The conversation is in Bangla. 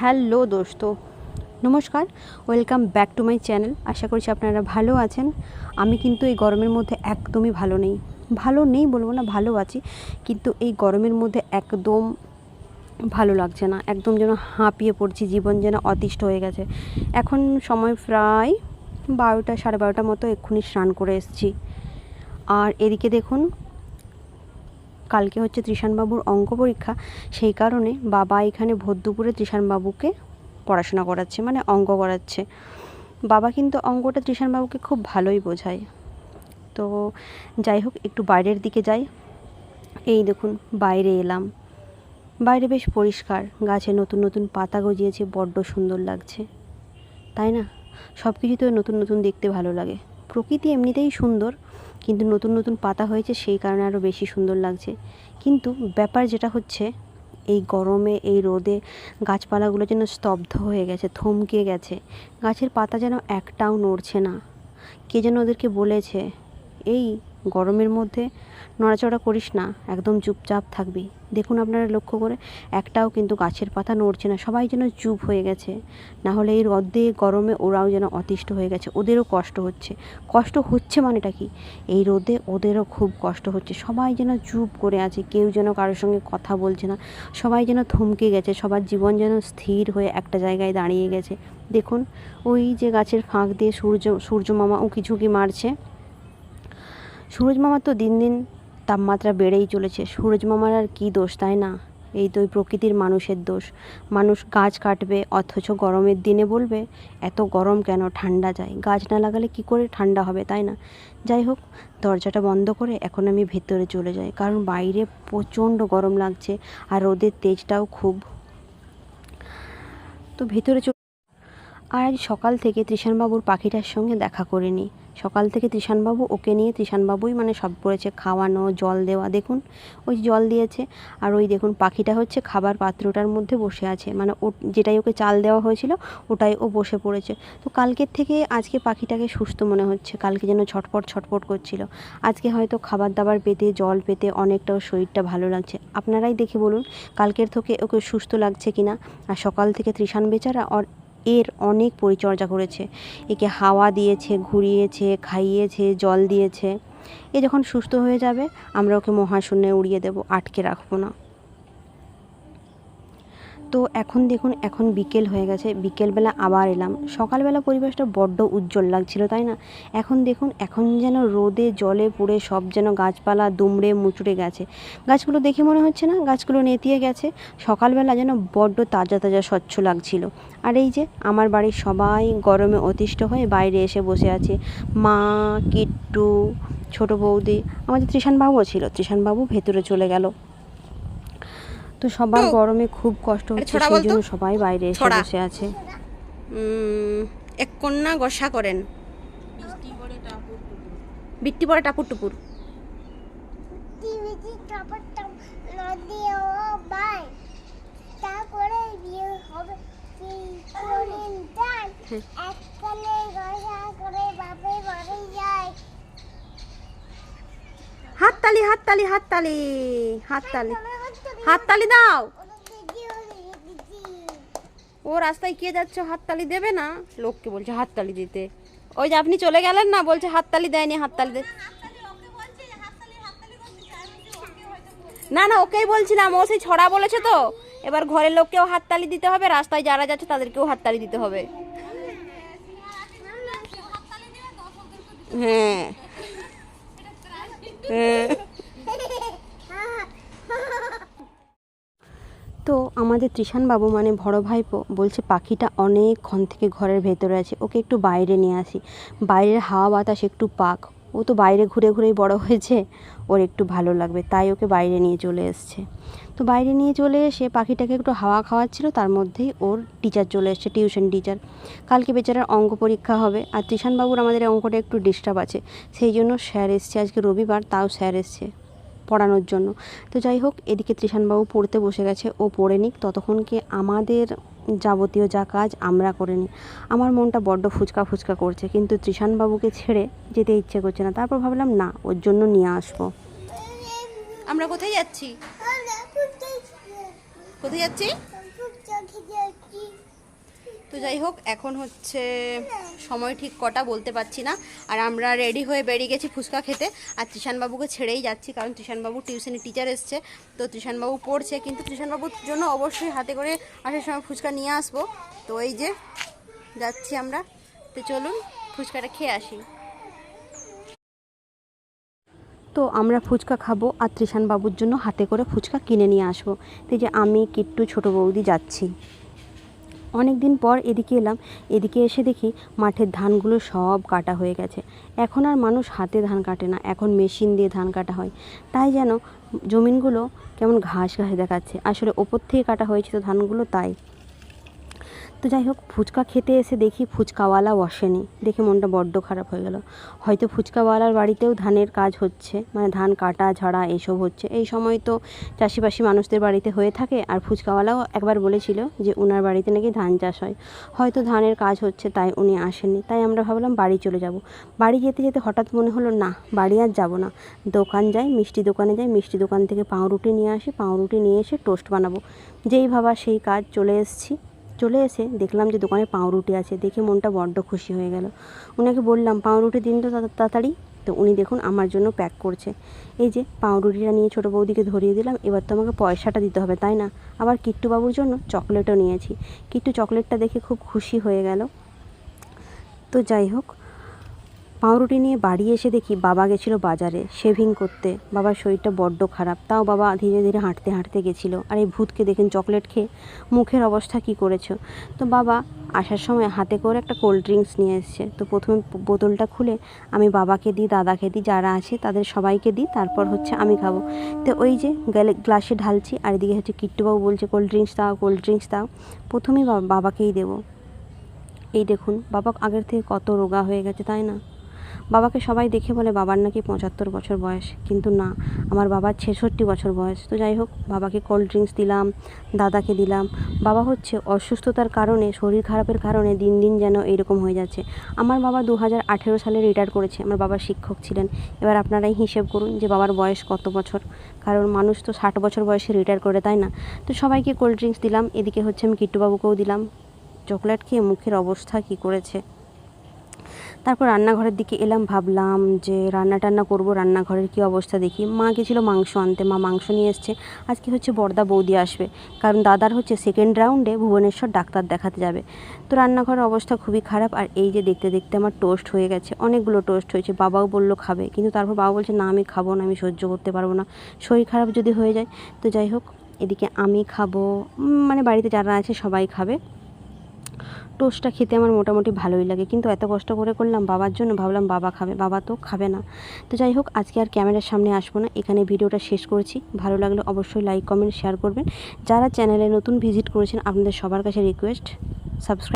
হ্যালো দোস্ত, নমস্কার, welcome back to my channel. আশা করছি আপনারা ভালো আছেন। আমি কিন্তু এই গরমের মধ্যে একদমই ভালো নেই। ভালো নেই বলব না, ভালো আছি, কিন্তু এই গরমের মধ্যে একদম ভালো লাগছে না। একদম যেন হাঁপিয়ে পড়ছি, জীবন যেন অতিষ্ঠ হয়ে গেছে। এখন সময় প্রায় বারোটা, সাড়ে বারোটার মতো এক্ষুনি স্নান করে এসেছি। আর এদিকে দেখুন কালকে হচ্ছে ত্রিশানবাবুর অঙ্ক পরীক্ষা, সেই কারণে বাবা এখানে ভোর দুপুরে ত্রিশানবাবুকে পড়াশোনা করাচ্ছে মানে অঙ্ক করাচ্ছে। বাবা কিন্তু অঙ্কটা ত্রিশানবাবুকে খুব ভালোই বোঝায়। তো যাই হোক, একটু বাইরের দিকে যাই। এই দেখুন, বাইরে এলাম। বাইরে বেশ পরিষ্কার, গাছে নতুন নতুন পাতা গজিয়েছে, বড্ড সুন্দর লাগছে। তাই না? সব কিছু তো নতুন নতুন দেখতে ভালো লাগে। প্রকৃতি এমনিতেই সুন্দর, কিন্তু নতুন নতুন পাতা হয়েছে, সেই কারণে আরও বেশি সুন্দর লাগছে। কিন্তু ব্যাপার যেটা হচ্ছে, এই গরমে, এই রোদে গাছপালাগুলো যেন স্তব্ধ হয়ে গেছে, থমকে গেছে। গাছের পাতা যেন একটাও নড়ছে না। কে যেন ওদেরকে বলেছে, এই গরমের মধ্যে নড়াচড়া করিস না, একদম চুপচাপ থাকবি। দেখুন আপনারা লক্ষ্য করে, একটাও কিন্তু গাছের পাতা নড়ছে না, সবাই যেন চুপ হয়ে গেছে। না হলে এই রোদে, গরমে ওরাও যেন অতিষ্ঠ হয়ে গেছে, ওদেরও কষ্ট হচ্ছে। কষ্ট হচ্ছে মানেটা কি? এই রোদে ওদেরও খুব কষ্ট হচ্ছে, সবাই যেন চুপ করে আছে, কেউ যেন কারোর সঙ্গে কথা বলছে না, সবাই যেন থমকে গেছে, সবার জীবন যেন স্থির হয়ে একটা জায়গায় দাঁড়িয়ে গেছে। দেখুন, ওই যে গাছের ফাঁক দিয়ে সূর্য সূর্য মামা উঁকি ঝুঁকি মারছে। সূরজ মামার তো দিন দিন তাপমাত্রা বেড়েই চলেছে। সূরজ মামার আর কী দোষ, তাই না? এই তো প্রকৃতির মানুষের দোষ। মানুষ গাছ কাটবে, অথচ গরমের দিনে বলবে, এত গরম কেন? ঠান্ডা যায়। গাছ না লাগালে কি করে ঠান্ডা হবে, তাই না? যাই হোক, দরজাটা বন্ধ করে এখন আমি ভেতরে চলে যাই, কারণ বাইরে প্রচণ্ড গরম লাগছে আর রোদের তেজটাও খুব। তো ভেতরে আর আজ সকাল থেকে তৃষানবাবুর পাখিটার সঙ্গে দেখা করে নিই সকাল থেকে তৃষানবাবু ওকে নিয়ে তৃষানবাবুই মানে সব করেছে, খাওয়ানো, জল দেওয়া। দেখুন, ওই জল দিয়েছে আর ওই দেখুন পাখিটা হচ্ছে খাবার পাত্রটার মধ্যে বসে আছে। মানে ও যেটাই ওকে চাল দেওয়া হয়েছিল, ওটাই ও বসে পড়েছে। তো কালকের থেকে আজকে পাখিটাকে সুস্থ মনে হচ্ছে, কালকে যেন ছটপট ছটপট করছিল। আজকে হয়তো খাবার দাবার পেতে, জল পেতে অনেকটা শরীরটা ভালো লাগছে। আপনারাই দেখে বলুন, কালকের থেকে ওকে সুস্থ লাগছে কিনা? আর সকাল থেকে তৃষান বেচারা এর অনেক পরিচর্যা করেছে। একে হাওয়া দিয়েছে, ঘুরিয়েছে, খাইয়েছে, জল দিয়েছে। এ যখন সুস্থ হয়ে যাবে, আমরা ওকে মহাশূন্যে উড়িয়ে দেব, আটকে রাখব না। তো এখন দেখুন, এখন বিকেল হয়ে গেছে, বিকেলবেলা আবার এলাম। সকালবেলা পরিবেশটা বড্ড উজ্জ্বল লাগছিল, তাই না? এখন দেখুন, এখন যেন রোদে, জলে পুড়ে সব যেন গাছপালা দুমড়ে মুচড়ে গেছে। গাছগুলো দেখে মনে হচ্ছে না? গাছগুলো নেতিয়ে গেছে। সকালবেলা যেন বড্ড তাজা তাজা, স্বচ্ছ লাগছিল। আর এই যে, আমার বাড়ির সবাই গরমে অতিষ্ঠ হয়ে বাইরে এসে বসে আছে। মা, কিট্টু, ছোট বৌদি, আমাদের ত্রিশানবাবুও ছিল। ত্রিশানবাবু ভেতরে চলে গেল। তো সবার গরমে খুব কষ্ট হচ্ছে সেই জন্য সবাই বাইরে এসে। বসে আছে। এক কন্যা গসা করেন। বিট্টি পড়ে টাপুর টুপুর। হাততালি হাততালি হাততালি হাততালি। হাততালি দাও। ও রাস্তায় কে যাচ্ছে হাততালি দেবে না? লোককে বলছে হাততালি দিতে। ওই যে আপনি চলে গেলেন না? বলছে হাততালি দেয়নি, হাততালি দে না না, ওকেই বলছিলাম। ও সেই ছড়া বলেছে তো। এবার ঘরের লোককেও হাততালি দিতে হবে। রাস্তায় যারা যাচ্ছে তাদেরকেও হাততালি দিতে হবে। হ্যাঁ। হ্যাঁ তো আমাদের ত্রিশান বাবু মানে বড় ভাইপো বলছে, পাখিটা অনেকক্ষণ থেকে ঘরের ভেতরে আছে, ওকে একটু বাইরে নিয়ে আসি। বাইরের হাওয়া বাতাস একটু পাক, ও তো বাইরে ঘুরে ঘুরেই বড় হয়েছে, ওর একটু ভালো লাগবে, তাই ওকে বাইরে নিয়ে চলে এসছে। তো বাইরে নিয়ে চলে এসে পাখিটাকে একটু হাওয়া খাওয়াচ্ছিল, তার মধ্যেই ওর টিচার চলে এসছে টিউশন টিচার কালকে বেচারার অঙ্ক পরীক্ষা হবে, আর ত্রিশানবাবুর আমাদের অঙ্কটা একটু ডিস্টার্ব আছে, সেই জন্য স্যার এসছে আজকে রবিবার, তাও স্যার এসছে। পড়ানোর জন্য। তো যাই হোক, এদিকে ত্রিশানবাবু পড়তে বসে গেছে, ও পড়ে নিক। ততক্ষণকে আমাদের যাবতীয় যা কাজ আমরা করে নিই। আমার মনটা বড্ড ফুচকা ফুচকা করছে, কিন্তু ত্রিশানবাবুকে ছেড়ে যেতে ইচ্ছে করছে না। তারপর ভাবলাম, না, ওর জন্য নিয়ে আসব। আমরা কোথায় যাচ্ছি? কোথায় যাচ্ছি? তো যাই হোক, এখন হচ্ছে সময় ঠিক কটা বলতে পারছি না। আর আমরা রেডি হয়ে বেরিয়ে গেছি ফুচকা খেতে। আর ত্রিশানবাবুকে ছেড়েই যাচ্ছি, কারণ ত্রিশানবাবু টিউশনি টিচার এসছে। তো ত্রিশানবাবু পড়ছে, কিন্তু ত্রিশানবাবুর জন্য অবশ্যই হাতে করে আসার সময় ফুচকা নিয়ে আসব। তো এই যে, যাচ্ছি আমরা। তো চলুন, ফুচকাটা খেয়ে আসি। তো আমরা ফুচকা খাব, আর বাবুর জন্য হাতে করে ফুচকা কিনে নিয়ে আসব। তো যে আমি, কিট্টু, ছোটো বৌদি যাচ্ছি। অনেক দিন পর এদিকে এলাম, এদিকে এসে দেখি মাঠের ধানগুলো সব কাটা হয়ে গেছে। এখন আর মানুষ হাতে ধান কাটে না, এখন মেশিন দিয়ে ধান কাটা হয়। তাই যেন জমিনগুলো কেমন ঘাস ঘাস দেখাচ্ছে। আসলে ওপর থেকে কাটা হয়েছে তো ধানগুলো, তাই। তো যাই হোক, ফুচকা খেতে এসে দেখি ফুচকাওয়ালা বসেনি। দেখে মনটা বড্ড খারাপ হয়ে গেল। হয়তো ফুচকাওয়ালার বাড়িতেও ধানের কাজ হচ্ছে মানে ধান কাটা, ঝাড়া এইসব হচ্ছে। এই সময় তো চাষিবাসী মানুষদের বাড়িতে হয়ে থাকে, আর ফুচকাওয়ালাও একবার বলেছিল যে ওনার বাড়িতে নাকি ধান চাষ হয়। হয়তো ধানের কাজ হচ্ছে, তাই উনি আসেননি। তাই আমরা ভাবলাম বাড়ি চলে যাব। বাড়ি যেতে যেতে হঠাৎ মনে হলো, না, বাড়ি আর যাব না। দোকান যাই, মিষ্টি দোকানে যাই, মিষ্টি দোকান থেকে পাউরুটি নিয়ে আসি, পাউরুটি নিয়ে এসে টোস্ট বানাবো। যেই ভাবা সেই কাজ চলে এসেছি। চলে এসে দেখলাম যে দোকানে পাউরুটি আছে, দেখে মনটা বড্ড খুশি হয়ে গেল। ওনাকে বললাম, পাউরুটি দিন তো, তাড়াতাড়ি। তো উনি দেখুন আমার জন্য প্যাক করছে। এই যে পাউরুটিটা নিয়ে ছোটো বৌদিকে ধরিয়ে দিলাম, এবার তো আমাকে পয়সাটা দিতে হবে, তাই না? আবার কিট্টুবাবুর জন্য চকলেটও নিয়েছি। কিট্টু চকলেটটা দেখে খুব খুশি হয়ে গেল। তো যাই হোক পাউরুটি নিয়ে বাড়ি এসে দেখি বাবা গেছিল বাজারে শেভিং করতে। বাবার শরীরটা বড্ড খারাপ, তাও বাবা ধীরে ধীরে হাঁটতে হাঁটতে গেছিল। আর এই ভূতকে দেখেন চকলেট খেয়ে মুখের অবস্থা কী করেছ? তো বাবা আসার সময় হাতে করে একটা কোল্ড ড্রিঙ্কস নিয়ে এসছে। তো প্রথমে বোতলটা খুলে আমি বাবাকে দিই, দাদাকে দিই, যারা আছে তাদের সবাইকে দিই, তারপর হচ্ছে আমি খাব। তো ওই যে গেলে, গ্লাসে ঢালছি, আর এদিকে হচ্ছে কিট্টুবাবু বলছে, কোল্ড ড্রিঙ্কস দাও, কোল্ড ড্রিঙ্কস দাও। প্রথমেই বাবাকেই দেবো। এই দেখুন, বাবা আগের থেকে কত রোগা হয়ে গেছে, তাই না? বাবাকে সবাই দেখে বলে, বাবার নাকি পঁচাত্তর বছর বয়স। কিন্তু না, আমার বাবার ছেষট্টি বছর বয়স। তো যাই হোক, বাবাকে কোল্ড ড্রিঙ্কস দিলাম, দাদাকে দিলাম। বাবা হচ্ছে অসুস্থতার কারণে, শরীর খারাপের কারণে দিন দিন যেন এইরকম হয়ে যাচ্ছে। আমার বাবা দু হাজার আঠেরো সালে রিটায়ার করেছে। আমার বাবা শিক্ষক ছিলেন। এবার আপনারাই হিসেব করুন যে বাবার বয়স কত বছর। কারণ মানুষ তো ষাট বছর বয়সে রিটায়ার করে, তাই না? তো সবাইকে কোল্ড ড্রিঙ্কস দিলাম। এদিকে হচ্ছে আমি কিট্টুবাবুকেও দিলাম। চকলেট খেয়ে মুখের অবস্থা কী করেছে? তারপর রান্নাঘরের দিকে এলাম, ভাবলাম যে রান্না টান্না করব, রান্নাঘরের কী অবস্থা দেখি। মা গেছিল মাংস আনতে, মা মাংস নিয়ে এসছে। আজকে হচ্ছে বর্দা বৌদি আসবে, কারণ দাদার হচ্ছে সেকেন্ড রাউন্ডে ভুবনেশ্বর ডাক্তার দেখাতে যাবে। তো রান্নাঘরের অবস্থা খুবই খারাপ, আর এই যে দেখতে দেখতে আমার টোস্ট হয়ে গেছে। অনেকগুলো টোস্ট হয়েছে, বাবাও বলল খাবে, কিন্তু তারপর বাবা বলছে, না, আমি খাব না, আমি সহ্য করতে পারব না। শরীর খারাপ যদি হয়ে যায়, তো যাই হোক, এদিকে আমি খাব। মানে বাড়িতে যারা আছে সবাই খাবে। টোস্টটা খেতে আমার মোটামুটি ভালোই লাগে। কিন্তু এত কষ্ট করে করলাম বাবার জন্য, ভাবলাম বাবা খাবে, বাবা তো খাবে না। তো যাই হোক, আজকে আর ক্যামেরার সামনে আসব না। এখানে ভিডিওটা শেষ করেছি। ভালো লাগলে অবশ্যই লাইক কমেন্ট শেয়ার করবেন। যারা চ্যানেলে নতুন ভিজিট করেছেন, আপনাদের সবার কাছে রিকোয়েস্ট সাবস্ক্রাইব